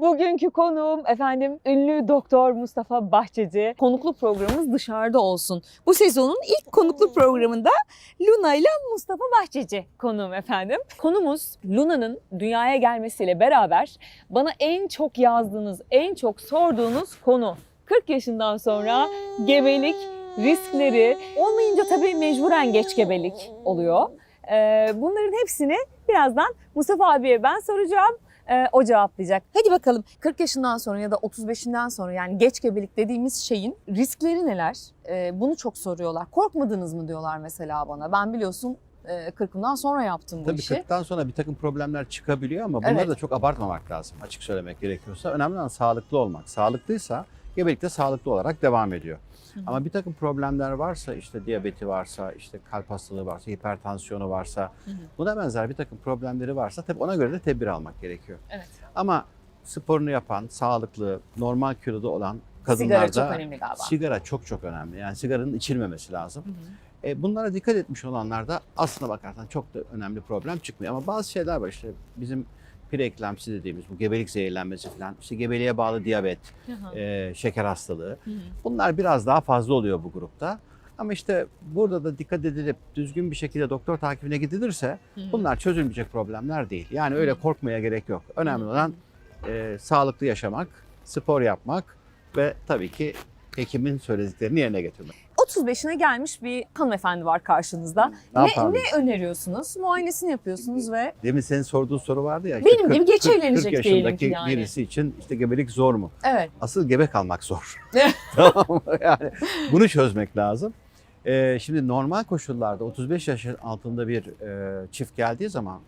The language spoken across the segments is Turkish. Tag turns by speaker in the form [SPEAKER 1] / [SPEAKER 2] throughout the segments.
[SPEAKER 1] Bugünkü konuğum efendim ünlü doktor Mustafa Bahçeci. Konukluk programımız dışarıda olsun. Bu sezonun ilk konukluk programında Luna ile Mustafa Bahçeci konuğum efendim. Konumuz Luna'nın dünyaya gelmesiyle beraber bana en çok yazdığınız, en çok sorduğunuz konu. 40 yaşından sonra gebelik riskleri olmayınca tabii mecburen geç gebelik oluyor. Ee, bunların hepsini birazdan Mustafa abiye ben soracağım. Ee, o cevaplayacak. Hadi bakalım 40 yaşından sonra ya da 35'inden sonra yani geç gebelik dediğimiz şeyin riskleri neler? Ee, bunu çok soruyorlar. Korkmadınız mı diyorlar mesela bana. Ben biliyorsun e, 40'ımdan sonra yaptım bu
[SPEAKER 2] Tabii
[SPEAKER 1] işi.
[SPEAKER 2] 40'tan sonra bir takım problemler çıkabiliyor ama bunları
[SPEAKER 1] Evet.
[SPEAKER 2] da çok abartmamak lazım açık söylemek gerekiyorsa. Önemli olan sağlıklı olmak. Sağlıklıysa gebelik de sağlıklı olarak devam ediyor.
[SPEAKER 1] Hı.
[SPEAKER 2] Ama bir takım problemler varsa işte diyabeti varsa, işte kalp hastalığı varsa, hipertansiyonu varsa,
[SPEAKER 1] Hı hı.
[SPEAKER 2] buna benzer bir takım problemleri varsa tabii ona göre de tedbir almak gerekiyor.
[SPEAKER 1] Evet.
[SPEAKER 2] Ama sporunu yapan, sağlıklı, normal kiloda olan
[SPEAKER 1] Sigara
[SPEAKER 2] kadınlarda
[SPEAKER 1] çok önemli galiba.
[SPEAKER 2] sigara çok çok önemli. Yani sigaranın içilmemesi lazım.
[SPEAKER 1] Hı hı.
[SPEAKER 2] E, bunlara dikkat etmiş olanlarda aslına bakarsan çok da önemli problem çıkmıyor. Ama bazı şeyler var işte bizim preeklemsi dediğimiz bu gebelik zehirlenmesi falan, işte gebeliğe bağlı diyabet,
[SPEAKER 1] Hı hı.
[SPEAKER 2] e, şeker hastalığı.
[SPEAKER 1] Hı hı.
[SPEAKER 2] Bunlar biraz daha fazla oluyor bu grupta. Ama işte burada da dikkat edilip düzgün bir şekilde doktor takibine gidilirse
[SPEAKER 1] Hı hı.
[SPEAKER 2] bunlar çözülmeyecek problemler değil. Yani öyle
[SPEAKER 1] Hı.
[SPEAKER 2] korkmaya gerek yok. Önemli
[SPEAKER 1] Hı.
[SPEAKER 2] olan e, sağlıklı yaşamak, spor yapmak ve tabii ki hekimin söylediklerini yerine getirmek.
[SPEAKER 1] 35'ine gelmiş bir hanımefendi var karşınızda.
[SPEAKER 2] Ne
[SPEAKER 1] Ne, ne öneriyorsunuz? Muayenesini yapıyorsunuz ve
[SPEAKER 2] Demin senin sorduğun soru vardı ya. işte
[SPEAKER 1] Benim gibi geç evlenecek
[SPEAKER 2] 40
[SPEAKER 1] diyelim
[SPEAKER 2] yaşındaki
[SPEAKER 1] yani.
[SPEAKER 2] birisi için işte gebelik zor mu?
[SPEAKER 1] evet.
[SPEAKER 2] Asıl gebe kalmak zor. tamam mı? Yani bunu çözmek lazım. Ee, şimdi normal koşullarda 35 yaş altında bir e, çift geldiği zaman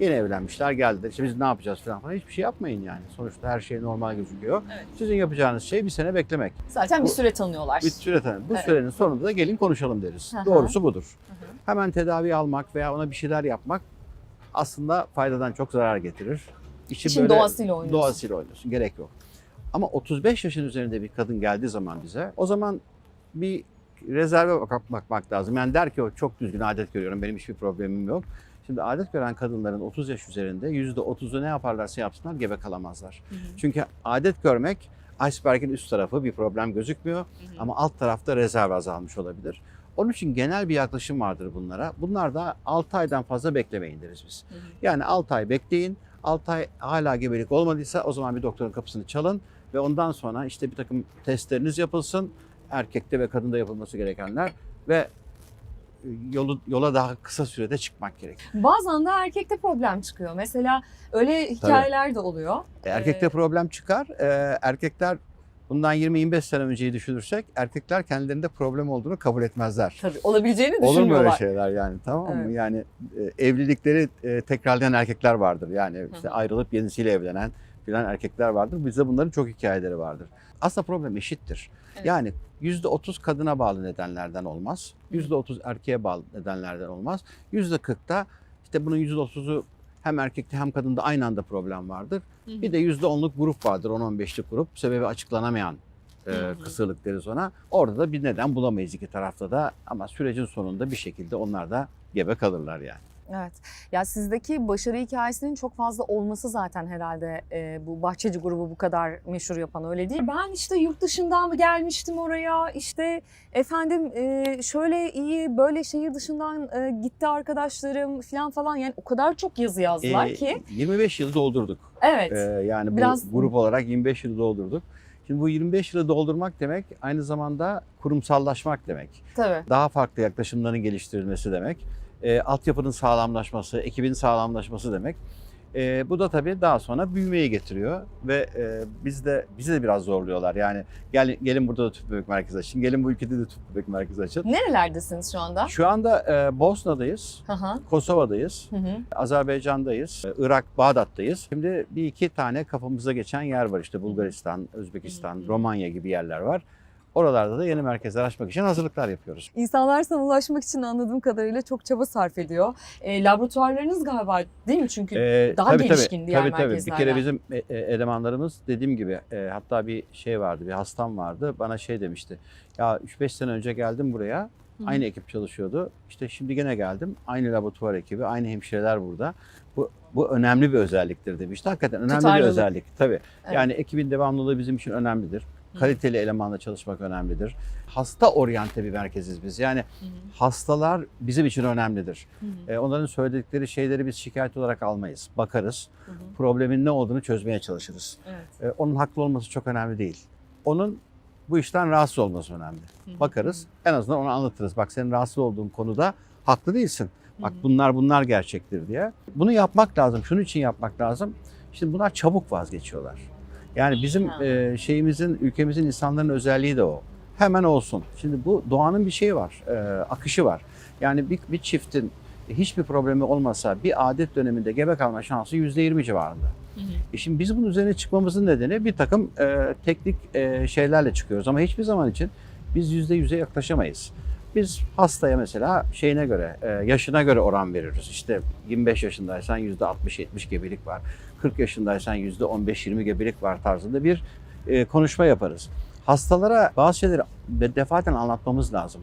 [SPEAKER 2] yeni evlenmişler geldiler. İşte biz ne yapacağız falan falan. Hiçbir şey yapmayın yani. Sonuçta her şey normal gözüküyor.
[SPEAKER 1] Evet.
[SPEAKER 2] Sizin yapacağınız şey bir sene beklemek.
[SPEAKER 1] Zaten bir süre tanıyorlar.
[SPEAKER 2] Bir süre tanı- Bu
[SPEAKER 1] Evet.
[SPEAKER 2] sürenin sonunda da gelin konuşalım deriz.
[SPEAKER 1] Hı.
[SPEAKER 2] Doğrusu budur.
[SPEAKER 1] Hı.
[SPEAKER 2] Hemen tedavi almak veya ona bir şeyler yapmak aslında faydadan çok zarar getirir. İşi
[SPEAKER 1] İşin doğasıyla oynuyorsun.
[SPEAKER 2] Doğasıyla oynuyorsun. Gerek yok. Ama 35 yaşın üzerinde bir kadın geldiği zaman bize o zaman bir rezerve bak- bakmak lazım. Yani der ki o çok düzgün adet görüyorum. Benim hiçbir problemim yok. Şimdi adet gören kadınların 30 yaş üzerinde %30'u ne yaparlarsa yapsınlar gebe kalamazlar.
[SPEAKER 1] Hı hı.
[SPEAKER 2] Çünkü adet görmek iceberg'in üst tarafı bir problem gözükmüyor.
[SPEAKER 1] Hı hı.
[SPEAKER 2] Ama alt tarafta rezerv azalmış olabilir. Onun için genel bir yaklaşım vardır bunlara. Bunlar da 6 aydan fazla beklemeyin deriz biz.
[SPEAKER 1] Hı hı.
[SPEAKER 2] Yani 6 ay bekleyin. 6 ay hala gebelik olmadıysa o zaman bir doktorun kapısını çalın ve ondan sonra işte bir takım testleriniz yapılsın. Erkekte ve kadında yapılması gerekenler ve yolu, yola daha kısa sürede çıkmak gerekiyor.
[SPEAKER 1] Bazen de erkekte problem çıkıyor. Mesela öyle hikayeler de oluyor.
[SPEAKER 2] Erkekte
[SPEAKER 1] Ee,
[SPEAKER 2] problem çıkar. Ee, erkekler bundan 20-25 sene önceyi düşünürsek erkekler kendilerinde problem olduğunu kabul etmezler.
[SPEAKER 1] Tabii olabileceğini
[SPEAKER 2] Olur mu
[SPEAKER 1] düşünmüyorlar.
[SPEAKER 2] öyle şeyler yani tamam mı?
[SPEAKER 1] Evet.
[SPEAKER 2] Yani e, evlilikleri e, tekrarlayan erkekler vardır. Yani işte
[SPEAKER 1] hı.
[SPEAKER 2] ayrılıp yenisiyle evlenen filan erkekler vardır. Bizde bunların çok hikayeleri vardır. Aslında problem eşittir.
[SPEAKER 1] Evet.
[SPEAKER 2] Yani %30 kadına bağlı nedenlerden olmaz. %30 erkeğe bağlı nedenlerden olmaz. %40'da işte bunun %30'u hem erkekte hem kadında aynı anda problem vardır.
[SPEAKER 1] Hı hı.
[SPEAKER 2] Bir de %10'luk grup vardır, 10-15'lik grup. Sebebi açıklanamayan e, kısırlık deriz ona. Orada da bir neden bulamayız iki tarafta da ama sürecin sonunda bir şekilde onlar da gebe kalırlar yani.
[SPEAKER 1] Evet. Ya sizdeki başarı hikayesinin çok fazla olması zaten herhalde e, bu Bahçeci grubu bu kadar meşhur yapan öyle değil. Ben işte yurt dışından mı gelmiştim oraya işte efendim e, şöyle iyi böyle şehir dışından e, gitti arkadaşlarım falan falan yani o kadar çok yazı yazdılar
[SPEAKER 2] E,
[SPEAKER 1] ki.
[SPEAKER 2] 25 yıl doldurduk.
[SPEAKER 1] Evet.
[SPEAKER 2] E, yani bu
[SPEAKER 1] Biraz-
[SPEAKER 2] grup olarak 25 yıl doldurduk. Şimdi bu 25 yılı doldurmak demek aynı zamanda kurumsallaşmak demek.
[SPEAKER 1] tabii.
[SPEAKER 2] Daha farklı yaklaşımların geliştirilmesi demek. E, altyapının sağlamlaşması, ekibin sağlamlaşması demek. E, bu da tabii daha sonra büyümeyi getiriyor ve e, biz de bizi de biraz zorluyorlar. Yani gel, gelin burada da tüp bebek merkezi açın, gelin bu ülkede de tüp bebek merkezi açın.
[SPEAKER 1] Nerelerdesiniz şu anda?
[SPEAKER 2] Şu anda e, Bosna'dayız,
[SPEAKER 1] hı.
[SPEAKER 2] Kosova'dayız,
[SPEAKER 1] Hı hı.
[SPEAKER 2] Azerbaycan'dayız, e, Irak, Bağdat'tayız. Şimdi bir iki tane kafamıza geçen yer var işte Bulgaristan, Özbekistan,
[SPEAKER 1] Hı hı.
[SPEAKER 2] Romanya gibi yerler var. Oralarda da yeni merkezler açmak için hazırlıklar yapıyoruz.
[SPEAKER 1] İnsanlar sana ulaşmak için anladığım kadarıyla çok çaba sarf ediyor. E, laboratuvarlarınız galiba değil mi? Çünkü
[SPEAKER 2] Ee,
[SPEAKER 1] daha
[SPEAKER 2] tabii,
[SPEAKER 1] gelişkin
[SPEAKER 2] tabii,
[SPEAKER 1] diğer
[SPEAKER 2] tabii, tabii. Bir
[SPEAKER 1] merkezlerden.
[SPEAKER 2] kere bizim e, e, elemanlarımız dediğim gibi e, hatta bir şey vardı, bir hastam vardı. Bana şey demişti. Ya 3-5 sene önce geldim buraya.
[SPEAKER 1] Hı.
[SPEAKER 2] Aynı ekip çalışıyordu. İşte şimdi gene geldim. Aynı laboratuvar ekibi, aynı hemşireler burada. Bu, bu önemli bir özelliktir demişti. Hakikaten önemli
[SPEAKER 1] Tutarlılık.
[SPEAKER 2] bir özellik. Tabii.
[SPEAKER 1] Evet.
[SPEAKER 2] Yani ekibin devamlılığı bizim için önemlidir.
[SPEAKER 1] Hı.
[SPEAKER 2] Kaliteli elemanla çalışmak önemlidir. Hasta oryante bir merkeziz biz. Yani hastalar bizim için önemlidir. E, onların söyledikleri şeyleri biz şikayet olarak almayız. Bakarız. Problemin ne olduğunu çözmeye çalışırız.
[SPEAKER 1] Evet.
[SPEAKER 2] E, onun haklı olması çok önemli değil. Onun bu işten rahatsız olması önemli. Bakarız. En azından ona anlatırız. Bak senin rahatsız olduğun konuda haklı değilsin. Bak bunlar bunlar gerçektir diye. Bunu yapmak lazım. Şunun için yapmak lazım. Şimdi bunlar çabuk vazgeçiyorlar. Yani bizim e, şeyimizin, ülkemizin insanların özelliği de o. Hemen olsun. Şimdi bu doğanın bir şeyi var, e, akışı var. Yani bir, bir çiftin hiçbir problemi olmasa bir adet döneminde gebe kalma şansı %20 civarında. E şimdi biz bunun üzerine çıkmamızın nedeni bir takım e, teknik e, şeylerle çıkıyoruz ama hiçbir zaman için biz yüzde yüze yaklaşamayız. Biz hastaya mesela şeyine göre, e, yaşına göre oran veririz. İşte 25 yaşındaysan yüzde 60-70 gebelik var. 40 yaşındaysan yüzde 15-20 gebelik var tarzında bir e, konuşma yaparız. Hastalara bazı şeyleri de- defaten anlatmamız lazım.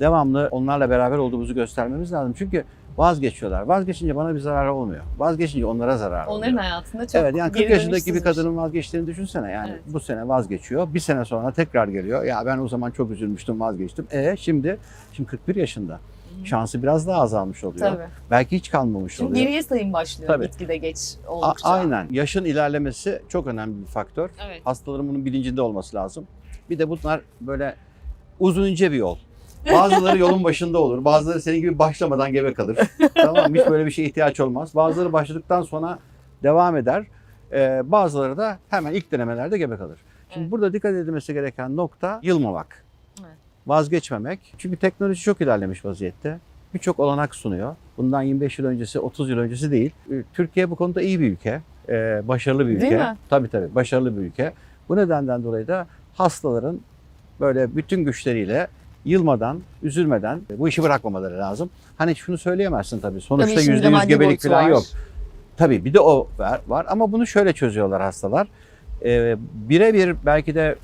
[SPEAKER 2] Devamlı onlarla beraber olduğumuzu göstermemiz lazım. Çünkü vazgeçiyorlar. Vazgeçince bana bir zararı olmuyor. Vazgeçince onlara zarar oluyor.
[SPEAKER 1] Onların hayatında çok
[SPEAKER 2] Evet yani 40
[SPEAKER 1] geri
[SPEAKER 2] yaşındaki bir kadının vazgeçtiğini düşünsene. Yani
[SPEAKER 1] Evet.
[SPEAKER 2] bu sene vazgeçiyor. Bir sene sonra tekrar geliyor. Ya ben o zaman çok üzülmüştüm vazgeçtim. E şimdi şimdi 41 yaşında. Şansı biraz daha azalmış oluyor.
[SPEAKER 1] Tabii.
[SPEAKER 2] Belki hiç kalmamış
[SPEAKER 1] Çünkü
[SPEAKER 2] oluyor.
[SPEAKER 1] geriye sayım başlıyor
[SPEAKER 2] Tabii.
[SPEAKER 1] gitgide geç
[SPEAKER 2] A-
[SPEAKER 1] oldukça.
[SPEAKER 2] aynen. Yaşın ilerlemesi çok önemli bir faktör.
[SPEAKER 1] Evet.
[SPEAKER 2] Hastaların bunun bilincinde olması lazım. Bir de bunlar böyle uzun ince bir yol. Bazıları yolun başında olur. Bazıları senin gibi başlamadan gebe kalır. tamam? Hiç böyle bir şeye ihtiyaç olmaz. Bazıları başladıktan sonra devam eder. Ee, bazıları da hemen ilk denemelerde gebe kalır. Şimdi
[SPEAKER 1] Evet.
[SPEAKER 2] burada dikkat edilmesi gereken nokta yılmamak.
[SPEAKER 1] Evet.
[SPEAKER 2] Vazgeçmemek. Çünkü teknoloji çok ilerlemiş vaziyette. Birçok olanak sunuyor. Bundan 25 yıl öncesi, 30 yıl öncesi değil. Ee, Türkiye bu konuda iyi bir ülke. Ee, başarılı bir ülke.
[SPEAKER 1] Değil mi?
[SPEAKER 2] Tabii tabii başarılı bir ülke. Bu nedenden dolayı da hastaların böyle bütün güçleriyle yılmadan, üzülmeden bu işi bırakmamaları lazım. Hani şunu söyleyemezsin tabii. Sonuçta yüzde
[SPEAKER 1] de
[SPEAKER 2] yüz gebelik falan
[SPEAKER 1] var.
[SPEAKER 2] yok. Tabii bir de o var, var ama bunu şöyle çözüyorlar hastalar. Ee, birebir belki de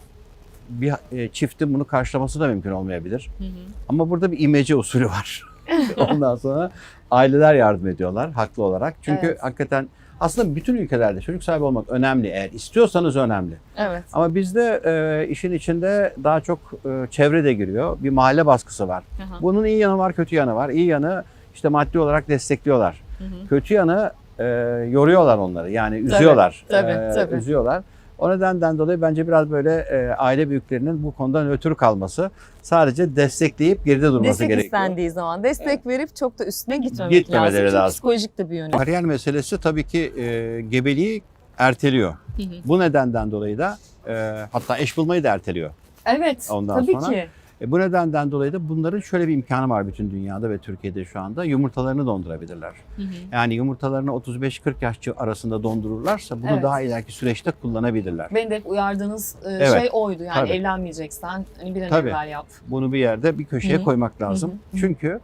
[SPEAKER 2] bir e, çiftin bunu karşılaması da mümkün olmayabilir.
[SPEAKER 1] Hı hı.
[SPEAKER 2] Ama burada bir imece usulü var. Ondan sonra aileler yardım ediyorlar haklı olarak. Çünkü
[SPEAKER 1] Evet.
[SPEAKER 2] hakikaten aslında bütün ülkelerde çocuk sahibi olmak önemli. Eğer istiyorsanız önemli.
[SPEAKER 1] Evet.
[SPEAKER 2] Ama bizde e, işin içinde daha çok e, çevre de giriyor. Bir mahalle baskısı var.
[SPEAKER 1] Aha.
[SPEAKER 2] Bunun iyi yanı var, kötü yanı var. İyi yanı işte maddi olarak destekliyorlar.
[SPEAKER 1] Hı hı.
[SPEAKER 2] Kötü yanı e, yoruyorlar onları. Yani üzüyorlar.
[SPEAKER 1] tabii,
[SPEAKER 2] E,
[SPEAKER 1] tabii.
[SPEAKER 2] Üzüyorlar. O nedenden dolayı bence biraz böyle e, aile büyüklerinin bu konuda nötr kalması, sadece destekleyip geride durması
[SPEAKER 1] Destek
[SPEAKER 2] gerekiyor.
[SPEAKER 1] istendiği zaman destek verip çok da üstüne gitmemek
[SPEAKER 2] Gitmemeleri
[SPEAKER 1] lazım.
[SPEAKER 2] Lazım.
[SPEAKER 1] psikolojik de bir yönü.
[SPEAKER 2] Kariyer meselesi tabii ki e, gebeliği erteliyor.
[SPEAKER 1] Hı hı.
[SPEAKER 2] Bu nedenden dolayı da e, hatta eş bulmayı da erteliyor.
[SPEAKER 1] Evet.
[SPEAKER 2] Ondan
[SPEAKER 1] tabii
[SPEAKER 2] sonra-
[SPEAKER 1] ki.
[SPEAKER 2] E, bu nedenden dolayı da bunların şöyle bir imkanı var bütün dünyada ve Türkiye'de şu anda. Yumurtalarını dondurabilirler.
[SPEAKER 1] Hı hı.
[SPEAKER 2] Yani yumurtalarını 35-40 yaş arasında dondururlarsa bunu
[SPEAKER 1] Evet.
[SPEAKER 2] daha ileriki süreçte kullanabilirler.
[SPEAKER 1] Beni de hep uyardığınız e,
[SPEAKER 2] Evet.
[SPEAKER 1] şey oydu. Yani
[SPEAKER 2] Tabii.
[SPEAKER 1] evlenmeyeceksen hani bir an
[SPEAKER 2] Tabii.
[SPEAKER 1] evvel yap.
[SPEAKER 2] Bunu bir yerde bir köşeye
[SPEAKER 1] Hı hı.
[SPEAKER 2] koymak lazım.
[SPEAKER 1] Hı hı.
[SPEAKER 2] Çünkü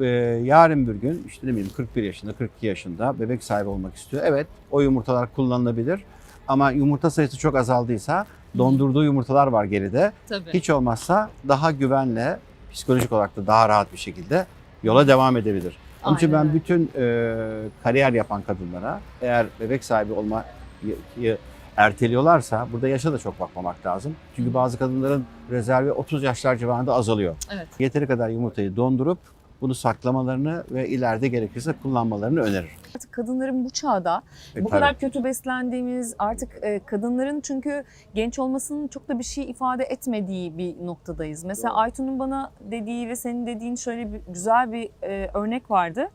[SPEAKER 2] e, yarın bir gün işte ne bileyim 41 yaşında 42 yaşında bebek sahibi olmak istiyor. Evet o yumurtalar kullanılabilir ama yumurta sayısı çok azaldıysa dondurduğu yumurtalar var geride.
[SPEAKER 1] Tabii.
[SPEAKER 2] Hiç olmazsa daha güvenle psikolojik olarak da daha rahat bir şekilde yola devam edebilir. Onun için ben bütün e, kariyer yapan kadınlara eğer bebek sahibi olmayı erteliyorlarsa burada yaşa da çok bakmamak lazım. Çünkü bazı kadınların rezervi 30 yaşlar civarında azalıyor.
[SPEAKER 1] Evet.
[SPEAKER 2] Yeteri kadar yumurtayı dondurup bunu saklamalarını ve ileride gerekirse kullanmalarını öneririm.
[SPEAKER 1] Artık kadınların bu çağda
[SPEAKER 2] E,
[SPEAKER 1] bu
[SPEAKER 2] tabii.
[SPEAKER 1] kadar kötü beslendiğimiz artık e, kadınların çünkü genç olmasının çok da bir şey ifade etmediği bir noktadayız. Mesela. Aytun'un bana dediği ve senin dediğin şöyle bir güzel bir e, örnek vardı.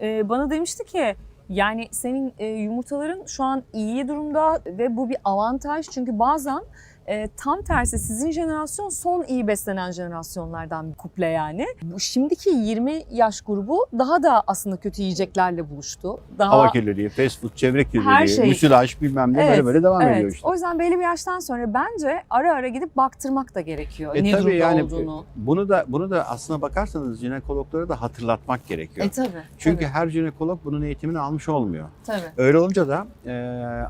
[SPEAKER 1] E, bana demişti ki yani senin e, yumurtaların şu an iyi durumda ve bu bir avantaj çünkü bazen e, tam tersi sizin jenerasyon son iyi beslenen jenerasyonlardan bir kuple yani. Bu şimdiki 20 yaş grubu daha da aslında kötü yiyeceklerle buluştu. Daha
[SPEAKER 2] Hava kirliliği, fast food, çevre kirliliği,
[SPEAKER 1] şey.
[SPEAKER 2] müsilaj bilmem ne
[SPEAKER 1] Evet,
[SPEAKER 2] böyle böyle devam
[SPEAKER 1] Evet.
[SPEAKER 2] ediyor işte.
[SPEAKER 1] O yüzden belli bir yaştan sonra bence ara ara gidip baktırmak da gerekiyor
[SPEAKER 2] E
[SPEAKER 1] ne
[SPEAKER 2] tabii yani
[SPEAKER 1] olduğunu.
[SPEAKER 2] bunu da bunu da aslına bakarsanız jinekologlara da hatırlatmak gerekiyor.
[SPEAKER 1] E tabii.
[SPEAKER 2] Çünkü
[SPEAKER 1] tabii,
[SPEAKER 2] her jinekolog bunun eğitimini almış olmuyor.
[SPEAKER 1] tabii.
[SPEAKER 2] Öyle olunca da e,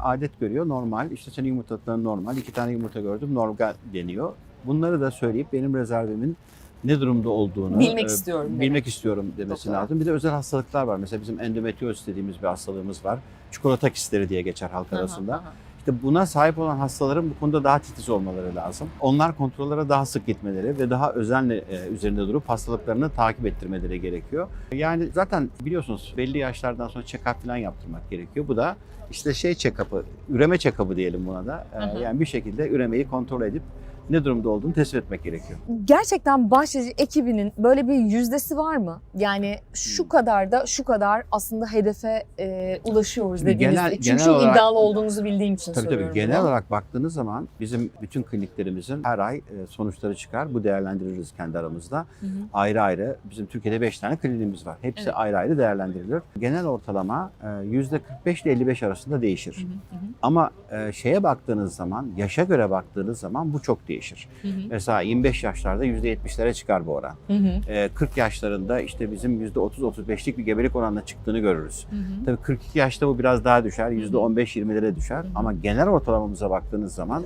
[SPEAKER 2] adet görüyor normal. İşte senin yumurtaların normal. iki tane yumurta gördüm normal deniyor. Bunları da söyleyip benim rezervimin ne durumda olduğunu
[SPEAKER 1] Bilmek
[SPEAKER 2] e,
[SPEAKER 1] istiyorum demek.
[SPEAKER 2] bilmek istiyorum demesi
[SPEAKER 1] Doktora.
[SPEAKER 2] lazım. Bir de özel hastalıklar var. Mesela bizim endometrioz dediğimiz bir hastalığımız var. Çikolata kistleri diye geçer halk
[SPEAKER 1] Aha,
[SPEAKER 2] arasında.
[SPEAKER 1] aha.
[SPEAKER 2] İşte buna sahip olan hastaların bu konuda daha titiz olmaları lazım. Onlar kontrollere daha sık gitmeleri ve daha özenle e, üzerinde durup hastalıklarını takip ettirmeleri gerekiyor. Yani zaten biliyorsunuz belli yaşlardan sonra check-up falan yaptırmak gerekiyor. Bu da işte şey check-up'ı, üreme check-up'ı diyelim buna da. E,
[SPEAKER 1] Hı hı.
[SPEAKER 2] Yani bir şekilde üremeyi kontrol edip ne durumda olduğunu tespit etmek gerekiyor.
[SPEAKER 1] Gerçekten Bahçeci ekibinin böyle bir yüzdesi var mı? Yani şu
[SPEAKER 2] Hmm.
[SPEAKER 1] kadar da şu kadar aslında hedefe e, ulaşıyoruz
[SPEAKER 2] Şimdi
[SPEAKER 1] dediğinizde.
[SPEAKER 2] genel-
[SPEAKER 1] Çünkü
[SPEAKER 2] genel olarak-
[SPEAKER 1] iddialı olduğunuzu bildiğim için
[SPEAKER 2] Tabii
[SPEAKER 1] soruyorum.
[SPEAKER 2] tabii. Genel
[SPEAKER 1] bunu.
[SPEAKER 2] olarak baktığınız zaman bizim bütün kliniklerimizin her ay e, sonuçları çıkar. Bu değerlendiririz kendi aramızda.
[SPEAKER 1] Hı hı.
[SPEAKER 2] Ayrı ayrı bizim Türkiye'de 5 tane kliniğimiz var. Hepsi
[SPEAKER 1] Evet.
[SPEAKER 2] ayrı ayrı değerlendirilir. Genel ortalama e, %45 ile 55 arasında değişir.
[SPEAKER 1] Hı hı, hı
[SPEAKER 2] Ama e, şeye baktığınız zaman, yaşa göre baktığınız zaman bu çok değişir.
[SPEAKER 1] hı, hı
[SPEAKER 2] Mesela 25 yaşlarda %70'lere çıkar bu oran.
[SPEAKER 1] hı, hı
[SPEAKER 2] E, 40 yaşlarında işte bizim %30-35'lik bir gebelik oranına çıktığını görürüz.
[SPEAKER 1] hı, hı.
[SPEAKER 2] Tabii 42 yaşta bu biraz daha düşer. %15-20'lere düşer.
[SPEAKER 1] Hı hı.
[SPEAKER 2] Ama genel ortalamamıza baktığınız zaman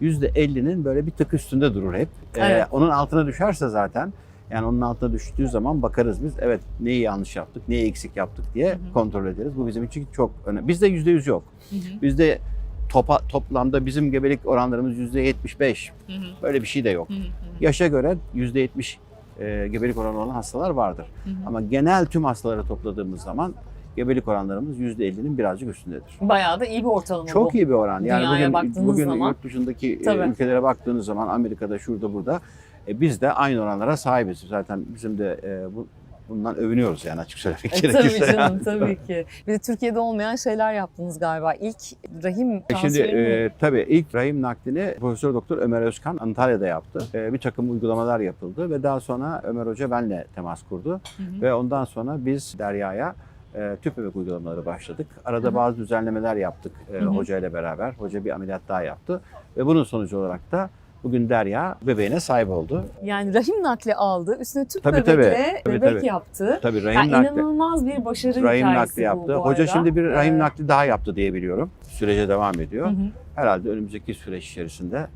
[SPEAKER 2] %50'nin böyle bir tık üstünde durur hep. Ee,
[SPEAKER 1] Evet.
[SPEAKER 2] onun altına düşerse zaten yani onun altına düştüğü zaman bakarız biz evet neyi yanlış yaptık, neyi eksik yaptık diye
[SPEAKER 1] Hı hı.
[SPEAKER 2] kontrol ederiz. Bu bizim için çok önemli. Bizde %100 yok.
[SPEAKER 1] Hı hı,
[SPEAKER 2] Bizde topa, toplamda bizim gebelik oranlarımız %75.
[SPEAKER 1] hı hı,
[SPEAKER 2] Böyle bir şey de yok.
[SPEAKER 1] hı hı,
[SPEAKER 2] Yaşa göre %70 e, gebelik oranı olan hastalar vardır.
[SPEAKER 1] hı hı.
[SPEAKER 2] Ama genel tüm hastaları topladığımız zaman gebelik oranlarımız %50'nin birazcık üstündedir.
[SPEAKER 1] Bayağı da iyi bir ortalama
[SPEAKER 2] Çok
[SPEAKER 1] bu.
[SPEAKER 2] iyi bir oran. Yani
[SPEAKER 1] Dünyaya
[SPEAKER 2] bugün, bugün
[SPEAKER 1] zaman-
[SPEAKER 2] yurt dışındaki e,
[SPEAKER 1] Tabii.
[SPEAKER 2] ülkelere baktığınız zaman Amerika'da şurada burada e, biz de aynı oranlara sahibiz. Zaten bizim de e, bu, bundan övünüyoruz yani açık söylemek
[SPEAKER 1] E,
[SPEAKER 2] gerekirse.
[SPEAKER 1] tabii canım tabii ki. Bir de Türkiye'de olmayan şeyler yaptınız galiba. İlk rahim
[SPEAKER 2] Şimdi
[SPEAKER 1] transferi mi?
[SPEAKER 2] e, tabii ilk rahim naklini Profesör Doktor Ömer Özkan Antalya'da yaptı. E, bir takım uygulamalar yapıldı ve daha sonra Ömer Hoca benle temas kurdu.
[SPEAKER 1] Hı hı.
[SPEAKER 2] Ve ondan sonra biz Derya'ya e, tüp bebek uygulamaları başladık. Arada
[SPEAKER 1] Hı hı.
[SPEAKER 2] bazı düzenlemeler yaptık e, hoca ile beraber. Hoca bir ameliyat daha yaptı. Ve bunun sonucu olarak da bugün Derya bebeğine sahip oldu.
[SPEAKER 1] Yani rahim nakli aldı. Üstüne tüp
[SPEAKER 2] Tabii,
[SPEAKER 1] bebekle
[SPEAKER 2] tabii.
[SPEAKER 1] Bebek
[SPEAKER 2] tabii.
[SPEAKER 1] yaptı.
[SPEAKER 2] Tabii rahim
[SPEAKER 1] Yani
[SPEAKER 2] nakli.
[SPEAKER 1] inanılmaz bir başarı
[SPEAKER 2] Rahim
[SPEAKER 1] hikayesi
[SPEAKER 2] nakli
[SPEAKER 1] bu
[SPEAKER 2] yaptı.
[SPEAKER 1] bu
[SPEAKER 2] Hoca
[SPEAKER 1] arada.
[SPEAKER 2] şimdi bir rahim
[SPEAKER 1] Ee,
[SPEAKER 2] nakli daha yaptı diye biliyorum. Sürece devam ediyor.
[SPEAKER 1] hı hı.
[SPEAKER 2] Herhalde önümüzdeki süreç içerisinde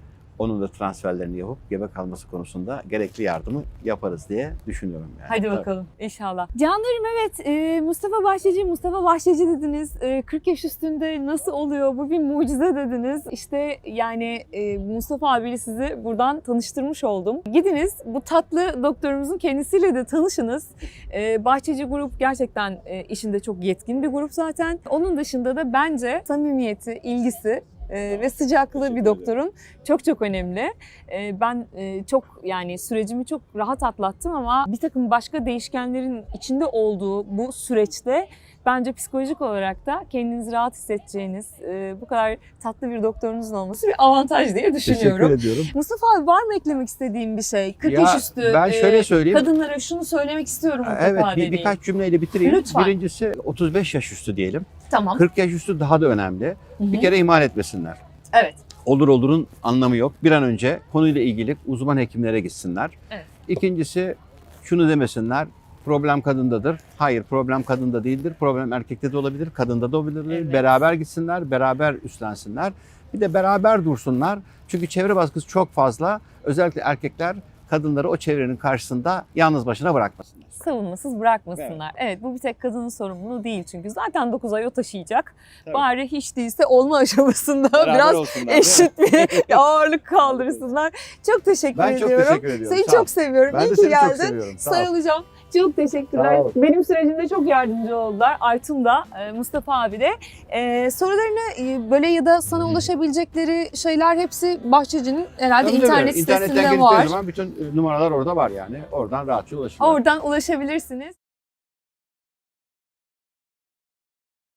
[SPEAKER 2] onun da transferlerini yapıp gebe kalması konusunda gerekli yardımı yaparız diye düşünüyorum. Yani.
[SPEAKER 1] Hadi
[SPEAKER 2] Tabii.
[SPEAKER 1] bakalım inşallah. Canlarım evet e, Mustafa Bahçeci, Mustafa Bahçeci dediniz. E, 40 yaş üstünde nasıl oluyor? Bu bir mucize dediniz. İşte yani e, Mustafa abiyle sizi buradan tanıştırmış oldum. Gidiniz bu tatlı doktorumuzun kendisiyle de tanışınız. E, Bahçeci grup gerçekten e, işinde çok yetkin bir grup zaten. Onun dışında da bence samimiyeti, ilgisi e, ve sıcaklığı bir doktorun çok çok önemli. E, Ben e, çok yani sürecimi çok rahat atlattım ama bir takım başka değişkenlerin içinde olduğu bu süreçte bence psikolojik olarak da kendinizi rahat hissedeceğiniz e, bu kadar tatlı bir doktorunuzun olması bir avantaj diye düşünüyorum.
[SPEAKER 2] Teşekkür ediyorum.
[SPEAKER 1] Mustafa abi var mı eklemek istediğim bir şey? 40
[SPEAKER 2] Ya,
[SPEAKER 1] yaş üstü
[SPEAKER 2] ben
[SPEAKER 1] e,
[SPEAKER 2] şöyle söyleyeyim.
[SPEAKER 1] kadınlara şunu söylemek istiyorum
[SPEAKER 2] Evet bir, birkaç cümleyle bitireyim.
[SPEAKER 1] Lütfen.
[SPEAKER 2] Birincisi 35 yaş üstü diyelim.
[SPEAKER 1] Tamam.
[SPEAKER 2] 40 yaş üstü daha da önemli.
[SPEAKER 1] Hı hı.
[SPEAKER 2] Bir kere ihmal etmesinler.
[SPEAKER 1] Evet.
[SPEAKER 2] Olur olurun anlamı yok. Bir an önce konuyla ilgili uzman hekimlere gitsinler.
[SPEAKER 1] Evet.
[SPEAKER 2] İkincisi şunu demesinler. Problem kadındadır. Hayır problem kadında değildir. Problem erkekte de olabilir, kadında da olabilir.
[SPEAKER 1] Evet.
[SPEAKER 2] Beraber gitsinler, beraber üstlensinler. Bir de beraber dursunlar. Çünkü çevre baskısı çok fazla. Özellikle erkekler kadınları o çevrenin karşısında yalnız başına bırakmasınlar.
[SPEAKER 1] savunmasız bırakmasınlar. Evet. bu bir tek kadının sorumluluğu değil çünkü zaten 9 ay o taşıyacak.
[SPEAKER 2] Tabii.
[SPEAKER 1] Bari hiç değilse olma aşamasında
[SPEAKER 2] Beraber
[SPEAKER 1] biraz
[SPEAKER 2] olsunlar.
[SPEAKER 1] eşit bir ağırlık kaldırsınlar. Çok teşekkür
[SPEAKER 2] Ben çok
[SPEAKER 1] ediyorum.
[SPEAKER 2] teşekkür ediyorum.
[SPEAKER 1] Seni çok seviyorum.
[SPEAKER 2] Ben
[SPEAKER 1] İyi
[SPEAKER 2] de
[SPEAKER 1] ki
[SPEAKER 2] seni çok
[SPEAKER 1] geldin.
[SPEAKER 2] seviyorum. Sağ ol.
[SPEAKER 1] Sarılacağım. Çok teşekkürler. Benim sürecimde çok yardımcı oldular. Aytun da, e, Mustafa abi de. E, sorularını e, böyle ya da sana ulaşabilecekleri şeyler hepsi Bahçeci'nin herhalde
[SPEAKER 2] Tabii,
[SPEAKER 1] internet
[SPEAKER 2] İnternetten
[SPEAKER 1] sitesinde
[SPEAKER 2] girdikleri
[SPEAKER 1] var.
[SPEAKER 2] zaman bütün numaralar orada var yani. Oradan rahatça ulaşılır.
[SPEAKER 1] Oradan ulaşabilirsiniz.